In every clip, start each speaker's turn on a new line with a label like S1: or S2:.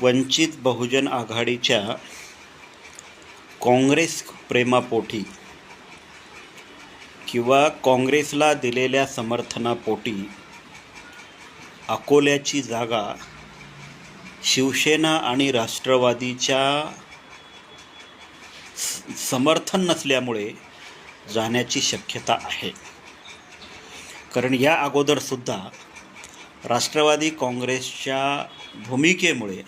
S1: वंचित बहुजन आघाडीच्या काँग्रेस प्रेमापोटी किंवा काँग्रेसला दिलेल्या समर्थनापोटी अकोल्याची जागा शिवसेना आणि राष्ट्रवादीच्या समर्थन नसल्यामुळे जाण्याची शक्यता आहे. कारण या अगोदरसुद्धा राष्ट्रवादी काँग्रेसच्या भूमिकेमुळे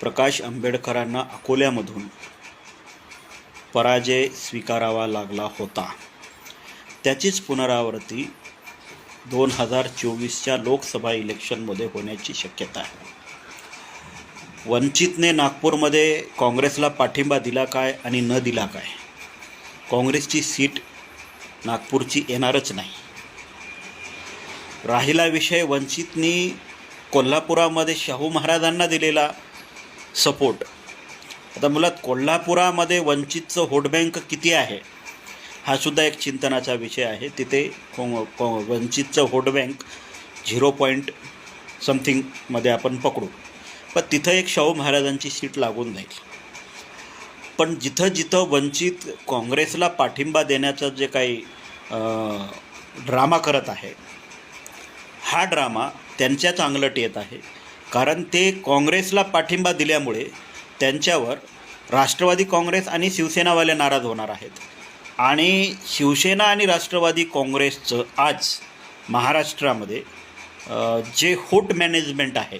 S1: प्रकाश आंबेडकरांना अकोल्यामधून पराजय स्वीकारावा लागला होता. त्याचीच पुनरावृत्ती दोन हजार चोवीसच्या लोकसभा इलेक्शनमध्ये होण्याची शक्यता आहे. वंचितने नागपूरमध्ये काँग्रेसला पाठिंबा दिला काय आणि न दिला काय? काँग्रेसची सीट नागपूरची येणारच नाही. राहिला विषय वंचितनी कोल्हापुरामध्ये शाहू महाराजांना दिलेला सपोर्ट आता मुलात कोल्हापुरामध्ये वंचितचं व्होट बँक किती आहे? हा सुद्धा एक चिंतनाचा विषय आहे. तिथे को- वंचितचं व्होट बँक झिरो पॉईंट समथिंगमध्ये आपण पकडू. पण तिथं एक शाहू महाराजांची सीट लागून जाईल. पण जिथं जिथं वंचित काँग्रेसला पाठिंबा देण्याचं जे काही ड्रामा करत आहे हा ड्रामा त्यांच्याच अंगलट येत आहे. कारण ते काँग्रेसला पाठिंबा दिल्यामुळे त्यांच्यावर राष्ट्रवादी काँग्रेस आणि शिवसेनावाले नाराज होणार आहेत. आणि शिवसेना आणि राष्ट्रवादी काँग्रेसचं आज महाराष्ट्रामध्ये जे होट मॅनेजमेंट आहे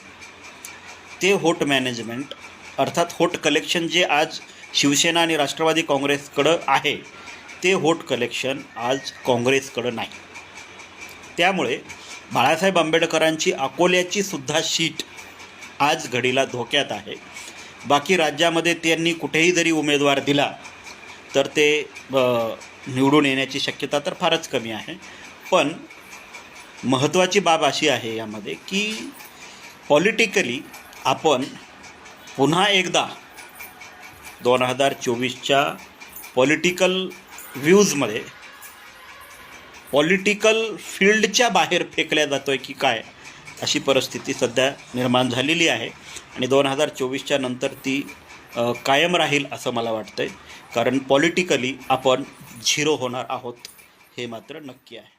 S1: ते होट मॅनेजमेंट अर्थात होट कलेक्शन जे आज शिवसेना आणि राष्ट्रवादी काँग्रेसकडं आहे ते होट कलेक्शन आज काँग्रेसकडं नाही. त्यामुळे बाळासाहेब आंबेडकरांची अकोल्याची सुद्धा शीट आज घडीला धोक्यात आहे. बाकी राज्यामध्ये त्यांनी कुठेही जरी उमेदवार दिला तर ते निवडून येण्याची शक्यता तर फारच कमी आहे. पण महत्त्वाची बाब अशी आहे यामध्ये की पॉलिटिकली आपण पुन्हा एकदा दोन हजार चोवीसच्या पॉलिटिकल व्ह्यूजमध्ये पॉलिटिकल फील्डच्या बाहेर फेकल्या जातो आहे की काय अशी परिस्थिती सध्या निर्माण झालेली आहे. आणि दोन हजार चोवीसच्या नंतर ती कायम राहील असं मला वाटतं आहे कारण पॉलिटिकली आपण झिरो होणार आहोत हे मात्र नक्की आहे.